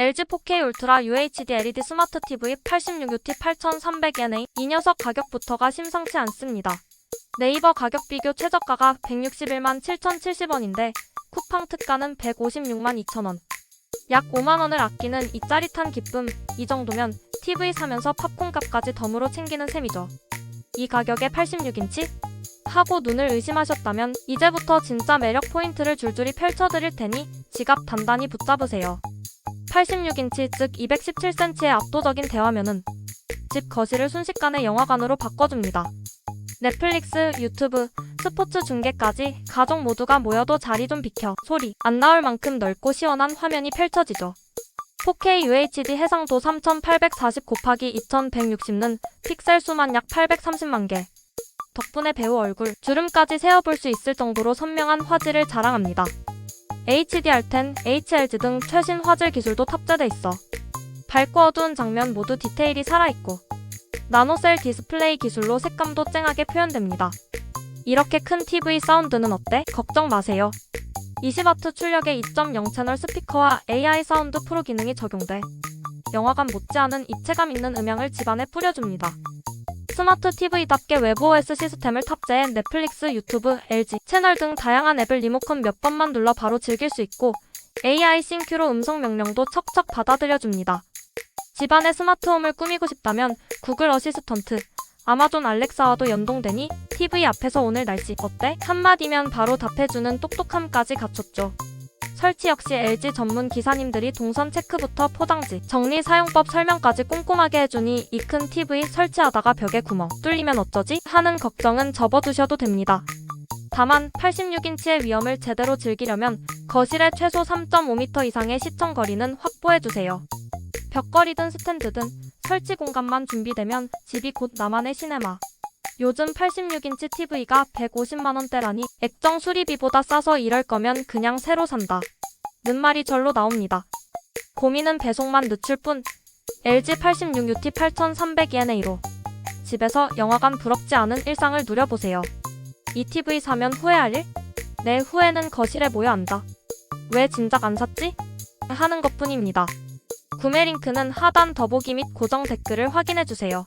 LG 4K 울트라 UHD LED 스마트 TV 86UT 8300NA 이 녀석 가격부터가 심상치 않습니다. 네이버 가격 비교 최저가가 161만 7,070원인데 쿠팡 특가는 156만 2천원. 약 5만원을 아끼는 이 짜릿한 기쁨, 이 정도면 TV 사면서 팝콘 값까지 덤으로 챙기는 셈이죠. 이 가격에 86인치? 하고 눈을 의심하셨다면 이제부터 진짜 매력 포인트를 줄줄이 펼쳐드릴 테니 지갑 단단히 붙잡으세요. 86인치 즉 217cm의 압도적인 대화면은 집 거실을 순식간에 영화관으로 바꿔줍니다. 넷플릭스, 유튜브, 스포츠 중계까지 가족 모두가 모여도 자리 좀 비켜 소리 안 나올 만큼 넓고 시원한 화면이 펼쳐지죠. 4K UHD 해상도 3840 곱하기 2160는 픽셀 수만 약 830만 개. 덕분에 배우 얼굴, 주름까지 세어볼 수 있을 정도로 선명한 화질을 자랑합니다. HDR10, HLG 등 최신 화질 기술도 탑재돼 있어. 밝고 어두운 장면 모두 디테일이 살아있고 나노셀 디스플레이 기술로 색감도 쨍하게 표현됩니다. 이렇게 큰 TV 사운드는 어때? 걱정 마세요. 20W 출력의 2.0 채널 스피커와 AI 사운드 프로 기능이 적용돼 영화관 못지않은 입체감 있는 음향을 집안에 뿌려줍니다. 스마트 TV답게 웹OS 시스템을 탑재해 넷플릭스, 유튜브, LG 채널 등 다양한 앱을 리모컨 몇 번만 눌러 바로 즐길 수 있고 AI 싱큐로 음성 명령도 척척 받아들여줍니다. 집안의 스마트홈을 꾸미고 싶다면 구글 어시스턴트, 아마존 알렉사와도 연동되니 TV 앞에서 오늘 날씨 어때? 한마디면 바로 답해주는 똑똑함까지 갖췄죠. 설치 역시 LG 전문 기사님들이 동선 체크부터 포장지, 정리 사용법 설명까지 꼼꼼하게 해주니 이 큰 TV 설치하다가 벽에 구멍 뚫리면 어쩌지? 하는 걱정은 접어두셔도 됩니다. 다만 86인치의 위험을 제대로 즐기려면 거실에 최소 3.5m 이상의 시청 거리는 확보해 주세요. 벽걸이든 스탠드든 설치 공간만 준비되면 집이 곧 나만의 시네마. 요즘 86인치 TV가 150만원대라니 액정 수리비보다 싸서 이럴 거면 그냥 새로 산다. 는 말이 절로 나옵니다. 고민은 배송만 늦출 뿐 LG 86UT 8300ENA로 집에서 영화관 부럽지 않은 일상을 누려보세요. 이 TV 사면 후회할 일? 내 후회는 거실에 모여 앉아. 왜 진작 안 샀지? 하는 것 뿐입니다. 구매 링크는 하단 더보기 및 고정 댓글을 확인해주세요.